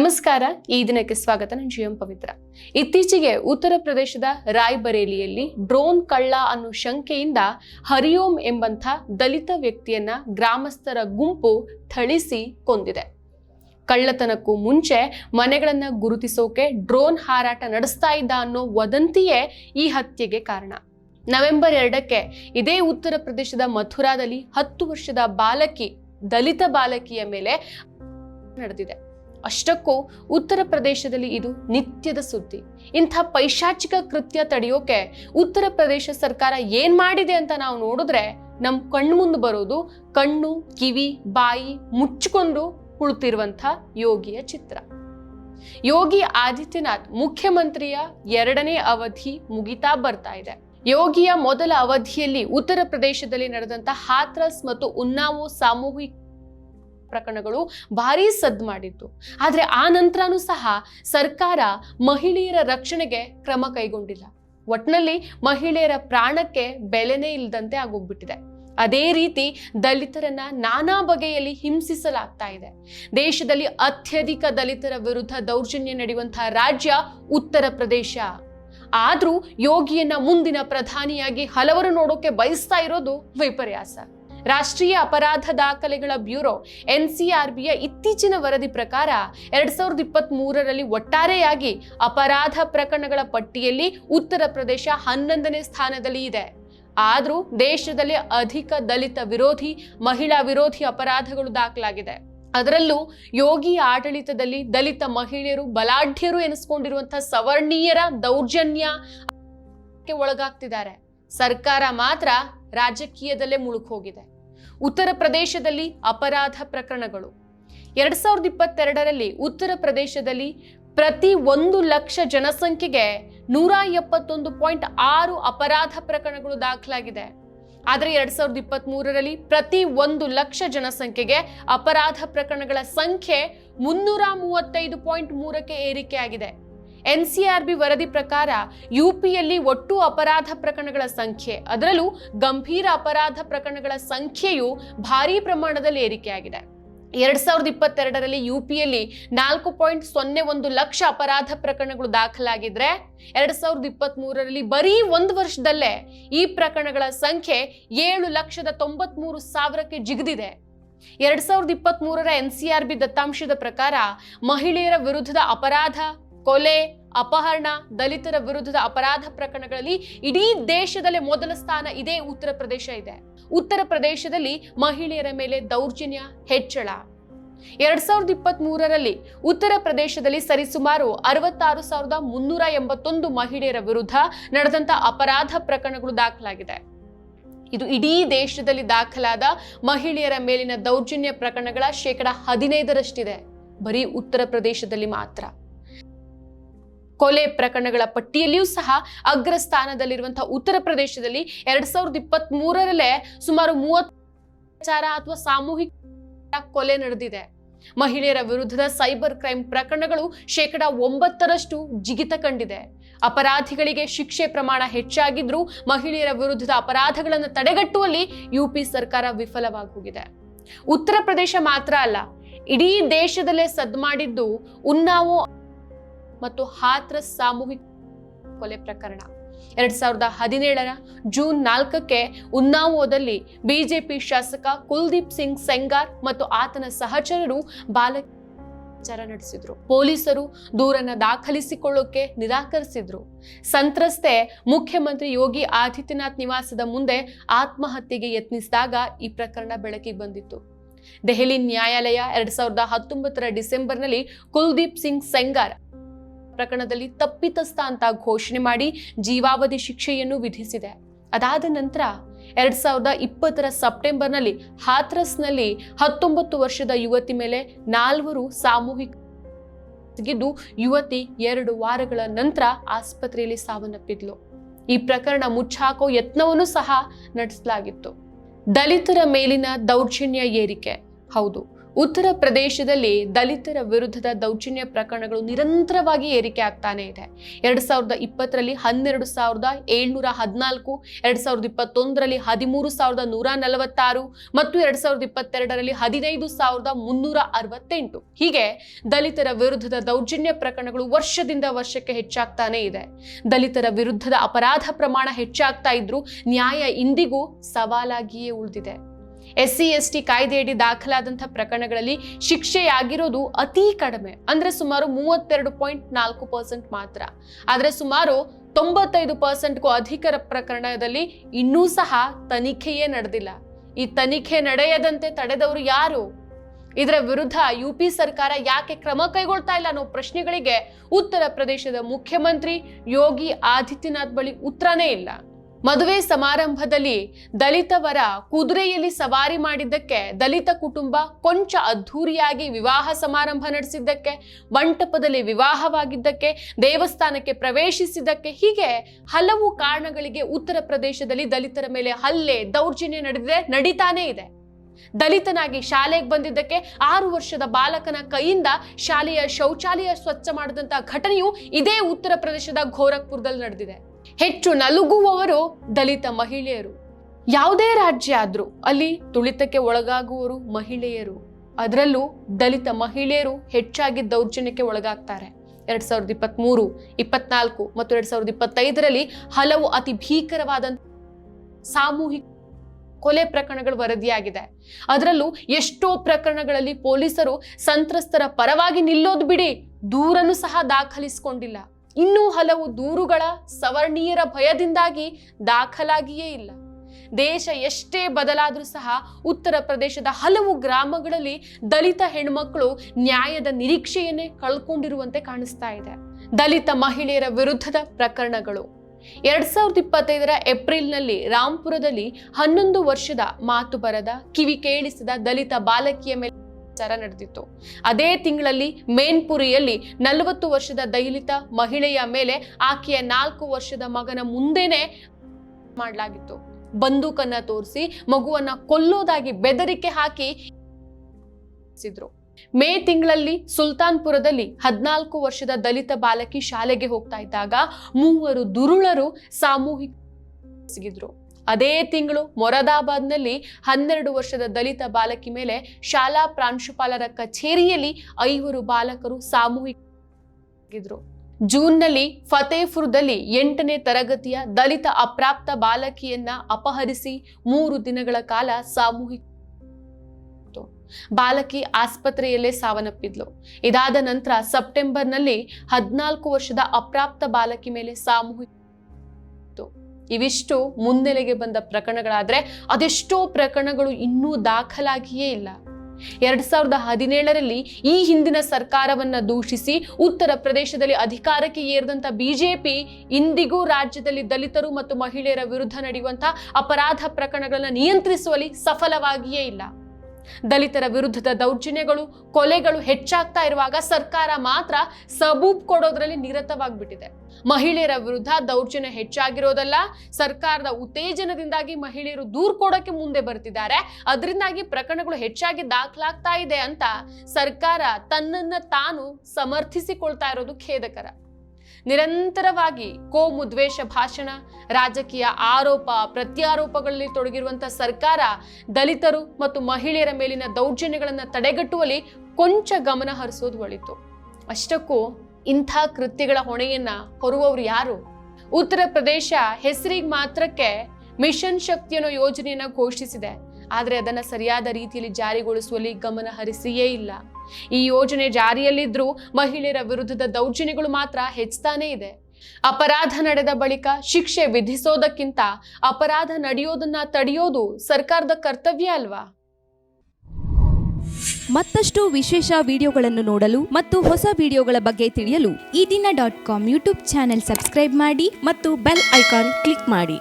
ನಮಸ್ಕಾರ, ಈ ದಿನಕ್ಕೆ ಸ್ವಾಗತ. ನಾನು ಜಿಎಂ ಪವಿತ್ರ. ಇತ್ತೀಚೆಗೆ ಉತ್ತರ ಪ್ರದೇಶದ ರಾಯ್ಬರೇಲಿಯಲ್ಲಿ ಡ್ರೋನ್ ಕಳ್ಳ ಅನ್ನೋ ಶಂಕೆಯಿಂದ ಹರಿಯೋಮ್ ಎಂಬಂಥ ದಲಿತ ವ್ಯಕ್ತಿಯನ್ನ ಗ್ರಾಮಸ್ಥರ ಗುಂಪು ಥಳಿಸಿ ಕೊಂದಿದೆ. ಕಳ್ಳತನಕ್ಕೂ ಮುಂಚೆ ಮನೆಗಳನ್ನ ಗುರುತಿಸೋಕೆ ಡ್ರೋನ್ ಹಾರಾಟ ನಡೆಸ್ತಾ ಇದ್ದ ಅನ್ನೋ ವದಂತಿಯೇ ಈ ಹತ್ಯೆಗೆ ಕಾರಣ. ನವೆಂಬರ್ ಎರಡಕ್ಕೆ ಇದೇ ಉತ್ತರ ಪ್ರದೇಶದ ಮಥುರಾದಲ್ಲಿ ಹತ್ತು ವರ್ಷದ ಬಾಲಕಿ, ದಲಿತ ಬಾಲಕಿಯ ಮೇಲೆ ನಡೆದಿದೆ. ಅಷ್ಟಕ್ಕೂ ಉತ್ತರ ಪ್ರದೇಶದಲ್ಲಿ ಇದು ನಿತ್ಯದ ಸುದ್ದಿ. ಇಂಥ ಪೈಶಾಚಿಕ ಕೃತ್ಯ ತಡೆಯೋಕೆ ಉತ್ತರ ಪ್ರದೇಶ ಸರ್ಕಾರ ಏನ್ ಮಾಡಿದೆ ಅಂತ ನಾವು ನೋಡಿದ್ರೆ ನಮ್ ಕಣ್ಮುಂದೆ ಬರೋದು ಕಣ್ಣು, ಕಿವಿ, ಬಾಯಿ ಮುಚ್ಚಿಕೊಂಡು ಕುಳಿತಿರುವಂಥ ಯೋಗಿಯ ಚಿತ್ರ. ಯೋಗಿ ಆದಿತ್ಯನಾಥ್ ಮುಖ್ಯಮಂತ್ರಿಯ ಎರಡನೇ ಅವಧಿ ಮುಗಿತಾ ಬರ್ತಾ ಇದೆ. ಯೋಗಿಯ ಮೊದಲ ಅವಧಿಯಲ್ಲಿ ಉತ್ತರ ಪ್ರದೇಶದಲ್ಲಿ ನಡೆದಂತ ಹಾಥ್ರಸ್ ಮತ್ತು ಉನ್ನಾವೋ ಸಾಮೂಹಿಕ ಪ್ರಕರಣಗಳು ಭಾರಿ ಸದ್ದು ಮಾಡಿತ್ತು. ಆದರೆ ಆ ನಂತರನೂ ಸಹ ಸರ್ಕಾರ ಮಹಿಳೆಯರ ರಕ್ಷಣೆಗೆ ಕ್ರಮ ಕೈಗೊಂಡಿಲ್ಲ. ಒಟ್ನಲ್ಲಿ ಮಹಿಳೆಯರ ಪ್ರಾಣಕ್ಕೆ ಬೆಲೆನೇ ಇಲ್ಲದಂತೆ ಆಗೋಗ್ಬಿಟ್ಟಿದೆ. ಅದೇ ರೀತಿ ದಲಿತರನ್ನ ನಾನಾ ಬಗೆಯಲ್ಲಿ ಹಿಂಸಿಸಲಾಗ್ತಾ ಇದೆ. ದೇಶದಲ್ಲಿ ಅತ್ಯಧಿಕ ದಲಿತರ ವಿರುದ್ಧ ದೌರ್ಜನ್ಯ ನಡೆಯುವಂತಹ ರಾಜ್ಯ ಉತ್ತರ ಪ್ರದೇಶ. ಆದ್ರೂ ಯೋಗಿಯನ್ನ ಮುಂದಿನ ಪ್ರಧಾನಿಯಾಗಿ ಹಲವರು ನೋಡೋಕೆ ಬಯಸ್ತಾ ಇರೋದು ವಿಪರ್ಯಾಸ. ರಾಷ್ಟ್ರೀಯ ಅಪರಾಧ ದಾಖಲೆಗಳ ಬ್ಯೂರೋ ಎನ್ಸಿಆರ್ಬಿಯ ಇತ್ತೀಚಿನ ವರದಿ ಪ್ರಕಾರ ಎರಡ್ ಸಾವಿರದ ಇಪ್ಪತ್ತ್ ಒಟ್ಟಾರೆಯಾಗಿ ಅಪರಾಧ ಪ್ರಕರಣಗಳ ಪಟ್ಟಿಯಲ್ಲಿ ಉತ್ತರ ಪ್ರದೇಶ ಹನ್ನೊಂದನೇ ಸ್ಥಾನದಲ್ಲಿ ಇದೆ. ಆದರೂ ದೇಶದಲ್ಲಿ ಅಧಿಕ ದಲಿತ ವಿರೋಧಿ, ಮಹಿಳಾ ವಿರೋಧಿ ಅಪರಾಧಗಳು ದಾಖಲಾಗಿದೆ. ಅದರಲ್ಲೂ ಯೋಗಿ ಆಡಳಿತದಲ್ಲಿ ದಲಿತ ಮಹಿಳೆಯರು ಬಲಾಢ್ಯರು ಎನಿಸಿಕೊಂಡಿರುವಂತಹ ಸವರ್ಣೀಯರ ದೌರ್ಜನ್ಯಕ್ಕೆ ಒಳಗಾಗ್ತಿದ್ದಾರೆ. ಸರ್ಕಾರ ಮಾತ್ರ ರಾಜಕೀಯದಲ್ಲೇ ಮುಳುಗ್ ಹೋಗಿದೆ ಉತ್ತರ ಪ್ರದೇಶದಲ್ಲಿ ಅಪರಾಧ ಪ್ರಕರಣಗಳು. ಎರಡ್ ಸಾವಿರದ ಇಪ್ಪತ್ತೆರಡರಲ್ಲಿ ಉತ್ತರ ಪ್ರದೇಶದಲ್ಲಿ ಪ್ರತಿ ಒಂದು ಲಕ್ಷ ಜನಸಂಖ್ಯೆಗೆ ನೂರ ಎಪ್ಪತ್ತೊಂದು ಪಾಯಿಂಟ್ ಆರು ಅಪರಾಧ ಪ್ರಕರಣಗಳು ದಾಖಲಾಗಿದೆ. ಆದರೆ ಎರಡ್ ಸಾವಿರದ ಇಪ್ಪತ್ತ್ ಮೂರರಲ್ಲಿ ಪ್ರತಿ ಒಂದು ಲಕ್ಷ ಜನಸಂಖ್ಯೆಗೆ ಅಪರಾಧ ಪ್ರಕರಣಗಳ ಸಂಖ್ಯೆ ಮುನ್ನೂರ ಮೂವತ್ತೈದು ಪಾಯಿಂಟ್ ಮೂರಕ್ಕೆ ಏರಿಕೆಯಾಗಿದೆ. ಎನ್ಸಿಆರ್ಬಿ ವರದಿ ಪ್ರಕಾರ ಯುಪಿಯಲ್ಲಿ ಒಟ್ಟು ಅಪರಾಧ ಪ್ರಕರಣಗಳ ಸಂಖ್ಯೆ, ಅದರಲ್ಲೂ ಗಂಭೀರ ಅಪರಾಧ ಪ್ರಕರಣಗಳ ಸಂಖ್ಯೆಯು ಭಾರೀ ಪ್ರಮಾಣದಲ್ಲಿ ಏರಿಕೆಯಾಗಿದೆ. ಎರಡ್ ಸಾವಿರದ ಇಪ್ಪತ್ತೆರಡರಲ್ಲಿ ಯುಪಿಯಲ್ಲಿ ನಾಲ್ಕು ಪಾಯಿಂಟ್ ಸೊನ್ನೆ ಒಂದು ಲಕ್ಷ ಅಪರಾಧ ಪ್ರಕರಣಗಳು ದಾಖಲಾಗಿದ್ರೆ, ಎರಡ್ ಸಾವಿರದ ಇಪ್ಪತ್ತ್ ಮೂರರಲ್ಲಿ ಬರೀ ಒಂದು ವರ್ಷದಲ್ಲೇ ಈ ಪ್ರಕರಣಗಳ ಸಂಖ್ಯೆ ಏಳು ಲಕ್ಷದ ತೊಂಬತ್ಮೂರು ಸಾವಿರಕ್ಕೆ ಜಿಗಿದಿದೆ. ಎರಡ್ ಸಾವಿರದ ಇಪ್ಪತ್ತ್ ಮೂರರ ಎನ್ಸಿಆರ್ಬಿ ದತ್ತಾಂಶದ ಪ್ರಕಾರ ಮಹಿಳೆಯರ ವಿರುದ್ಧದ ಅಪರಾಧ ಕೊಲೆ, ಅಪಹರಣ, ದಲಿತರ ವಿರುದ್ಧದ ಅಪರಾಧ ಪ್ರಕರಣಗಳಲ್ಲಿ ಇಡೀ ದೇಶದಲ್ಲೇ ಮೊದಲ ಸ್ಥಾನ ಇದೇ ಉತ್ತರ ಪ್ರದೇಶ ಇದೆ. ಉತ್ತರ ಪ್ರದೇಶದಲ್ಲಿ ಮಹಿಳೆಯರ ಮೇಲೆ ದೌರ್ಜನ್ಯ, ಹೆಚ್ಚಳ. ಎರಡ್ ಸಾವಿರದ ಇಪ್ಪತ್ತ್ ಮೂರರಲ್ಲಿ ಉತ್ತರ ಪ್ರದೇಶದಲ್ಲಿ ಸರಿಸುಮಾರು ಅರವತ್ತಾರು ಸಾವಿರದ ಮುನ್ನೂರ ಎಂಬತ್ತೊಂದು ಮಹಿಳೆಯರ ವಿರುದ್ಧ ನಡೆದಂತ ಅಪರಾಧ ಪ್ರಕರಣಗಳು ದಾಖಲಾಗಿದೆ. ಇದು ಇಡೀ ದೇಶದಲ್ಲಿ ದಾಖಲಾದ ಮಹಿಳೆಯರ ಮೇಲಿನ ದೌರ್ಜನ್ಯ ಪ್ರಕರಣಗಳ ಶೇಕಡ ಹದಿನೈದರಷ್ಟಿದೆ. ಬರೀ ಉತ್ತರ ಪ್ರದೇಶದಲ್ಲಿ ಮಾತ್ರ. ಕೊಲೆ ಪ್ರಕರಣಗಳ ಪಟ್ಟಿಯಲ್ಲಿಯೂ ಸಹ ಅಗ್ರ ಸ್ಥಾನದಲ್ಲಿರುವಂತಹ ಉತ್ತರ ಪ್ರದೇಶದಲ್ಲಿ ಎರಡ್ ಸಾವಿರದ ಇಪ್ಪತ್ತ್ ಮೂರರಲ್ಲೇ ಸುಮಾರು ಮೂವತ್ತು ಅಥವಾ ಸಾಮೂಹಿಕ ಕೊಲೆ ನಡೆದಿದೆ. ಮಹಿಳೆಯರ ವಿರುದ್ಧದ ಸೈಬರ್ ಕ್ರೈಮ್ ಪ್ರಕರಣಗಳು ಶೇಕಡ ಒಂಬತ್ತರಷ್ಟು ಜಿಗಿತ ಕಂಡಿದೆ. ಅಪರಾಧಿಗಳಿಗೆ ಶಿಕ್ಷೆ ಪ್ರಮಾಣ ಹೆಚ್ಚಾಗಿದ್ರೂ ಮಹಿಳೆಯರ ವಿರುದ್ಧದ ಅಪರಾಧಗಳನ್ನು ತಡೆಗಟ್ಟುವಲ್ಲಿ ಯುಪಿ ಸರ್ಕಾರ ವಿಫಲವಾಗೋಗಿದೆ. ಉತ್ತರ ಪ್ರದೇಶ ಮಾತ್ರ ಅಲ್ಲ, ಇಡೀ ದೇಶದಲ್ಲೇ ಸದ್ಮಾಡಿದ್ದು ಉನ್ನಾವೋ ಮತ್ತು ಹಾತ್ರಸ್ ಸಾಮೂಹಿಕ ಕೊಲೆ ಪ್ರಕರಣ. ಎರಡ್ ಸಾವಿರದ ಹದಿನೇಳರ ಜೂನ್ ನಾಲ್ಕಕ್ಕೆ ಉನ್ನಾವೋದಲ್ಲಿ ಬಿಜೆಪಿ ಶಾಸಕ ಕುಲ್ದೀಪ್ ಸಿಂಗ್ ಸೆಂಗಾರ್ ಮತ್ತು ಆತನ ಸಹಚರರು ಬಾಲ ವಿಚಾರ ನಡೆಸಿದ್ರು. ಪೊಲೀಸರು ದೂರನ್ನ ದಾಖಲಿಸಿಕೊಳ್ಳೋಕೆ ನಿರಾಕರಿಸಿದ್ರು. ಸಂತ್ರಸ್ತೆ ಮುಖ್ಯಮಂತ್ರಿ ಯೋಗಿ ಆದಿತ್ಯನಾಥ್ ನಿವಾಸದ ಮುಂದೆ ಆತ್ಮಹತ್ಯೆಗೆ ಯತ್ನಿಸಿದಾಗ ಈ ಪ್ರಕರಣ ಬೆಳಕಿಗೆ ಬಂದಿತ್ತು. ದೆಹಲಿ ನ್ಯಾಯಾಲಯ ಎರಡ್ ಸಾವಿರದ ಹತ್ತೊಂಬತ್ತರ ಡಿಸೆಂಬರ್ನಲ್ಲಿ ಕುಲ್ದೀಪ್ ಸಿಂಗ್ ಸೆಂಗಾರ್ ಪ್ರಕರಣದಲ್ಲಿ ತಪ್ಪಿತಸ್ಥ ಅಂತ ಘೋಷಣೆ ಮಾಡಿ ಜೀವಾವಧಿ ಶಿಕ್ಷೆಯನ್ನು ವಿಧಿಸಿದೆ. ಅದಾದ ನಂತರ ಎರಡ್ ಸಾವಿರದ ಇಪ್ಪತ್ತರ ಸೆಪ್ಟೆಂಬರ್ನಲ್ಲಿ ಹಾಥ್ರಸ್ನಲ್ಲಿ ಹತ್ತೊಂಬತ್ತು ವರ್ಷದ ಯುವತಿ ಮೇಲೆ ನಾಲ್ವರು ಸಾಮೂಹಿಕ ತೆಗೆದು ಯುವತಿ ಎರಡು ವಾರಗಳ ನಂತರ ಆಸ್ಪತ್ರೆಯಲ್ಲಿ ಸಾವನ್ನಪ್ಪಿದ್ಲು. ಈ ಪ್ರಕರಣ ಮುಚ್ಚಾಕೋ ಯತ್ನವನ್ನು ಸಹ ನಡೆಸಲಾಗಿತ್ತು. ದಲಿತರ ಮೇಲಿನ ದೌರ್ಜನ್ಯ ಏರಿಕೆ. ಹೌದು ಉತ್ತರ ಪ್ರದೇಶದಲ್ಲಿ ದಲಿತರ ವಿರುದ್ಧದ ದೌರ್ಜನ್ಯ ಪ್ರಕರಣಗಳು ನಿರಂತರವಾಗಿ ಏರಿಕೆ ಆಗ್ತಾನೆ ಇದೆ. ಎರಡ್ ಸಾವಿರದ ಇಪ್ಪತ್ತರಲ್ಲಿ ಹನ್ನೆರಡು ಸಾವಿರದ ಏಳ್ನೂರ ಹದಿನಾಲ್ಕು, ಎರಡ್ ಸಾವಿರದ ಇಪ್ಪತ್ತೊಂದರಲ್ಲಿ ಹದಿಮೂರು ಸಾವಿರದ ನೂರ ನಲವತ್ತಾರು ಮತ್ತು ಎರಡ್ ಸಾವಿರದ ಇಪ್ಪತ್ತೆರಡರಲ್ಲಿ ಹದಿನೈದು ಸಾವಿರದ ಮುನ್ನೂರ ಅರವತ್ತೆಂಟು. ಹೀಗೆ ದಲಿತರ ವಿರುದ್ಧದ ದೌರ್ಜನ್ಯ ಪ್ರಕರಣಗಳು ವರ್ಷದಿಂದ ವರ್ಷಕ್ಕೆ ಹೆಚ್ಚಾಗ್ತಾನೆ ಇದೆ. ದಲಿತರ ವಿರುದ್ಧದ ಅಪರಾಧ ಪ್ರಮಾಣ ಹೆಚ್ಚಾಗ್ತಾ ಇದ್ರೂ ನ್ಯಾಯ ಇಂದಿಗೂ ಸವಾಲಾಗಿಯೇ ಉಳಿದಿದೆ. ಎಸ್ ಸಿ ಎಸ್ ಟಿ ಕಾಯ್ದೆಯಡಿ ದಾಖಲಾದಂತಹ ಪ್ರಕರಣಗಳಲ್ಲಿ ಶಿಕ್ಷೆಯಾಗಿರೋದು ಅತಿ ಕಡಿಮೆ. ಅಂದ್ರೆ ಸುಮಾರು ಮೂವತ್ತೆರಡು ಪಾಯಿಂಟ್ ನಾಲ್ಕು ಪರ್ಸೆಂಟ್ ಮಾತ್ರ. ಆದರೆ ಸುಮಾರು ತೊಂಬತ್ತೈದು ಪರ್ಸೆಂಟ್ಗೂ ಅಧಿಕ ಪ್ರಕರಣದಲ್ಲಿ ಇನ್ನೂ ಸಹ ತನಿಖೆಯೇ ನಡೆದಿಲ್ಲ. ಈ ತನಿಖೆ ನಡೆಯದಂತೆ ತಡೆದವರು ಯಾರು? ಇದರ ವಿರುದ್ಧ ಯು ಪಿ ಸರ್ಕಾರ ಯಾಕೆ ಕ್ರಮ ಕೈಗೊಳ್ತಾ ಇಲ್ಲ ಅನ್ನೋ ಪ್ರಶ್ನೆಗಳಿಗೆ ಉತ್ತರ ಪ್ರದೇಶದ ಮುಖ್ಯಮಂತ್ರಿ ಯೋಗಿ ಆದಿತ್ಯನಾಥ್ ಬಳಿ ಉತ್ತರನೇ ಇಲ್ಲ. ಮದುವೆ ಸಮಾರಂಭದಲ್ಲಿ ದಲಿತವರ ಕುದುರೆಯಲ್ಲಿ ಸವಾರಿ ಮಾಡಿದ್ದಕ್ಕೆ ದಲಿತ ಕುಟುಂಬ ಕೊಂಚ ಅದ್ಧೂರಿಯಾಗಿ ವಿವಾಹ ಸಮಾರಂಭ ನಡೆಸಿದ್ದಕ್ಕೆ, ಮಂಟಪದಲ್ಲಿ ವಿವಾಹವಾಗಿದ್ದಕ್ಕೆ, ದೇವಸ್ಥಾನಕ್ಕೆ ಪ್ರವೇಶಿಸಿದ್ದಕ್ಕೆ ಹೀಗೆ ಹಲವು ಕಾರಣಗಳಿಗೆ ಉತ್ತರ ಪ್ರದೇಶದಲ್ಲಿ ದಲಿತರ ಮೇಲೆ ಹಲ್ಲೆ, ದೌರ್ಜನ್ಯ ನಡೆದಿದೆ, ನಡೀತಾನೇ ಇದೆ. ದಲಿತನಾಗಿ ಶಾಲೆಗೆ ಬಂದಿದ್ದಕ್ಕೆ ಆರು ವರ್ಷದ ಬಾಲಕನ ಕೈಯಿಂದ ಶಾಲೆಯ ಶೌಚಾಲಯ ಸ್ವಚ್ಛ ಮಾಡಿದಂತಹ ಘಟನೆಯು ಇದೇ ಉತ್ತರ ಪ್ರದೇಶದ ಗೋರಖ್ಪುರದಲ್ಲಿ ನಡೆದಿದೆ. ಹೆಚ್ಚು ನಲುಗುವವರು ದಲಿತ ಮಹಿಳೆಯರು. ಯಾವುದೇ ರಾಜ್ಯ ಆದರೂ ಅಲ್ಲಿ ತುಳಿತಕ್ಕೆ ಒಳಗಾಗುವರು ಮಹಿಳೆಯರು. ಅದರಲ್ಲೂ ದಲಿತ ಮಹಿಳೆಯರು ಹೆಚ್ಚಾಗಿ ದೌರ್ಜನ್ಯಕ್ಕೆ ಒಳಗಾಗ್ತಾರೆ. ಎರಡ್ ಸಾವಿರದ ಇಪ್ಪತ್ಮೂರು, ಇಪ್ಪತ್ನಾಲ್ಕು ಮತ್ತು ಎರಡ್ ಸಾವಿರದ ಇಪ್ಪತ್ತೈದರಲ್ಲಿ ಹಲವು ಅತಿ ಭೀಕರವಾದ ಸಾಮೂಹಿಕ ಕೊಲೆ ಪ್ರಕರಣಗಳು ವರದಿಯಾಗಿದೆ. ಅದರಲ್ಲೂ ಎಷ್ಟೋ ಪ್ರಕರಣಗಳಲ್ಲಿ ಪೊಲೀಸರು ಸಂತ್ರಸ್ತರ ಪರವಾಗಿ ನಿಲ್ಲೋದು ಬಿಡಿ, ದೂರನ್ನು ಸಹ ದಾಖಲಿಸಿಕೊಂಡಿಲ್ಲ. ಇನ್ನೂ ಹಲವು ದೂರುಗಳ ಸವರ್ಣೀಯರ ಭಯದಿಂದಾಗಿ ದಾಖಲಾಗಿಯೇ ಇಲ್ಲ. ದೇಶ ಎಷ್ಟೇ ಬದಲಾದರೂ ಸಹ ಉತ್ತರ ಪ್ರದೇಶದ ಹಲವು ಗ್ರಾಮಗಳಲ್ಲಿ ದಲಿತ ಹೆಣ್ಮಕ್ಳು ನ್ಯಾಯದ ನಿರೀಕ್ಷೆಯನ್ನೇ ಕಳ್ಕೊಂಡಿರುವಂತೆ ಕಾಣಿಸ್ತಾ ಇದೆ. ದಲಿತ ಮಹಿಳೆಯರ ವಿರುದ್ಧದ ಪ್ರಕರಣಗಳು. ಎರಡ್ ಸಾವಿರದ ಇಪ್ಪತ್ತೈದರ ಏಪ್ರಿಲ್ನಲ್ಲಿ ರಾಂಪುರದಲ್ಲಿ ಹನ್ನೊಂದು ವರ್ಷದ ಮಾತು ಬರದ ಕಿವಿ ಕೇಳಿಸಿದ ದಲಿತ ಬಾಲಕಿಯ ಮೇಲೆ ಅತ್ಯಾಚಾರ ನಡೆದಿತ್ತು. ಅದೇ ತಿಂಗಳಲ್ಲಿ ಮೇನ್ಪುರಿಯಲ್ಲಿ ನಲವತ್ತು ವರ್ಷದ ದೈಲಿತ ಮಹಿಳೆಯ ಮೇಲೆ ಆಕೆಯ ನಾಲ್ಕು ವರ್ಷದ ಮಗನ ಮುಂದೆನೆ ಮಾಡಲಾಗಿತ್ತು. ಬಂದೂಕನ್ನ ತೋರಿಸಿ ಮಗುವನ್ನ ಕೊಲ್ಲೋದಾಗಿ ಬೆದರಿಕೆ ಹಾಕಿ ಮೇ ತಿಂಗಳಲ್ಲಿ ಸುಲ್ತಾನ್ಪುರದಲ್ಲಿ ಹದಿನಾಲ್ಕು ವರ್ಷದ ದಲಿತ ಬಾಲಕಿ ಶಾಲೆಗೆ ಹೋಗ್ತಾ ಇದ್ದಾಗ ಮೂವರು ದುರುಳರು ಸಾಮೂಹಿಕ ಸಿಗಿದ್ರು. ಅದೇ ತಿಂಗಳು ಮೊರಾದಾಬಾದ್ನಲ್ಲಿ ಹನ್ನೆರಡು ವರ್ಷದ ದಲಿತ ಬಾಲಕಿ ಮೇಲೆ ಶಾಲಾ ಪ್ರಾಂಶುಪಾಲರ ಕಚೇರಿಯಲ್ಲಿ ಐವರು ಬಾಲಕರು ಸಾಮೂಹಿಕ ಜೂನ್ನಲ್ಲಿ ಫತೇಪುರದಲ್ಲಿ ಎಂಟನೇ ತರಗತಿಯ ದಲಿತ ಅಪ್ರಾಪ್ತ ಬಾಲಕಿಯನ್ನ ಅಪಹರಿಸಿ ಮೂರು ದಿನಗಳ ಕಾಲ ಸಾಮೂಹಿಕ ಬಾಲಕಿ ಆಸ್ಪತ್ರೆಯಲ್ಲೇ ಸಾವನ್ನಪ್ಪಿದ್ಲು. ಇದಾದ ನಂತರ ಸೆಪ್ಟೆಂಬರ್ನಲ್ಲಿ ಹದಿನಾಲ್ಕು ವರ್ಷದ ಅಪ್ರಾಪ್ತ ಬಾಲಕಿ ಮೇಲೆ ಸಾಮೂಹಿಕ ಇವಿಷ್ಟು ಮುನ್ನೆಲೆಗೆ ಬಂದ ಪ್ರಕರಣಗಳಾದ್ರೆ ಅದೆಷ್ಟೋ ಪ್ರಕರಣಗಳು ಇನ್ನೂ ದಾಖಲಾಗಿಯೇ ಇಲ್ಲ. ಎರಡ್ ಸಾವಿರದ ಹದಿನೇಳರಲ್ಲಿ ಈ ಹಿಂದಿನ ಸರ್ಕಾರವನ್ನ ದೂಷಿಸಿ ಉತ್ತರ ಪ್ರದೇಶದಲ್ಲಿ ಅಧಿಕಾರಕ್ಕೆ ಏರಿದಂತ ಬಿಜೆಪಿ ಇಂದಿಗೂ ರಾಜ್ಯದಲ್ಲಿ ದಲಿತರು ಮತ್ತು ಮಹಿಳೆಯರ ವಿರುದ್ಧ ನಡೆಯುವಂತಹ ಅಪರಾಧ ಪ್ರಕರಣಗಳನ್ನು ನಿಯಂತ್ರಿಸುವಲ್ಲಿ ಸಫಲವಾಗಿಯೇ ಇಲ್ಲ. ದಲಿತರ ವಿರುದ್ಧದ ದೌರ್ಜನ್ಯಗಳು, ಕೊಲೆಗಳು ಹೆಚ್ಚಾಗ್ತಾ ಇರುವಾಗ ಸರ್ಕಾರ ಮಾತ್ರ ಸಬೂಬ್ ಕೊಡೋದ್ರಲ್ಲಿ ನಿರತವಾಗ್ಬಿಟ್ಟಿದೆ. ಮಹಿಳೆಯರ ವಿರುದ್ಧ ದೌರ್ಜನ್ಯ ಹೆಚ್ಚಾಗಿರೋದಲ್ಲ, ಸರ್ಕಾರದ ಉತ್ತೇಜನದಿಂದಾಗಿ ಮಹಿಳೆಯರು ದೂರ್ ಕೊಡೋಕೆ ಮುಂದೆ ಬರ್ತಿದ್ದಾರೆ, ಅದರಿಂದಾಗಿ ಪ್ರಕರಣಗಳು ಹೆಚ್ಚಾಗಿ ದಾಖಲಾಗ್ತಾ ಇದೆ ಅಂತ ಸರ್ಕಾರ ತನ್ನನ್ನ ತಾನು ಸಮರ್ಥಿಸಿಕೊಳ್ತಾ ಇರೋದು ಖೇದಕರ. ನಿರಂತರವಾಗಿ ಕೋಮು ದ್ವೇಷ ಭಾಷಣ, ರಾಜಕೀಯ ಆರೋಪ, ಪ್ರತ್ಯಾರೋಪಗಳಲ್ಲಿ ತೊಡಗಿರುವಂತಹ ಸರ್ಕಾರ ದಲಿತರು ಮತ್ತು ಮಹಿಳೆಯರ ಮೇಲಿನ ದೌರ್ಜನ್ಯಗಳನ್ನು ತಡೆಗಟ್ಟುವಲ್ಲಿ ಕೊಂಚ ಗಮನ ಹರಿಸೋದು ಒಳಿತು. ಅಷ್ಟಕ್ಕೂ ಇಂಥ ಕೃತ್ಯಗಳ ಹೊಣೆಯನ್ನ ಹೊರುವವರು ಯಾರು? ಉತ್ತರ ಪ್ರದೇಶ ಹೆಸರಿಗೆ ಮಾತ್ರಕ್ಕೆ ಮಿಷನ್ ಶಕ್ತಿ ಅನ್ನೋ ಯೋಜನೆಯನ್ನ ಘೋಷಿಸಿದೆ. ಆದರೆ ಅದನ್ನು ಸರಿಯಾದ ರೀತಿಯಲ್ಲಿ ಜಾರಿಗೊಳಿಸುವಲ್ಲಿ ಗಮನ ಹರಿಸಿಯೇ ಇಲ್ಲ. ಈ ಯೋಜನೆ ಜಾರಿಯಲ್ಲಿದ್ದರೂ ಮಹಿಳೆಯರ ವಿರುದ್ಧದ ದೌರ್ಜನ್ಯಗಳು ಮಾತ್ರ ಹೆಚ್ಚುತ್ತಾನೇ ಇದೆ. ಅಪರಾಧ ನಡೆದ ಬಳಿಕ ಶಿಕ್ಷೆ ವಿಧಿಸೋದಕ್ಕಿಂತ ಅಪರಾಧ ನಡೆಯೋದನ್ನ ತಡೆಯೋದು ಸರ್ಕಾರದ ಕರ್ತವ್ಯ ಅಲ್ವಾ? ಮತ್ತಷ್ಟು ವಿಶೇಷ ವಿಡಿಯೋಗಳನ್ನು ನೋಡಲು ಮತ್ತು ಹೊಸ ವಿಡಿಯೋಗಳ ಬಗ್ಗೆ ತಿಳಿಯಲು Ee Dina dot com YouTube channel subscribe ಮಾಡಿ ಮತ್ತು ಬೆಲ್ ಐಕಾನ್ ಕ್ಲಿಕ್ ಮಾಡಿ.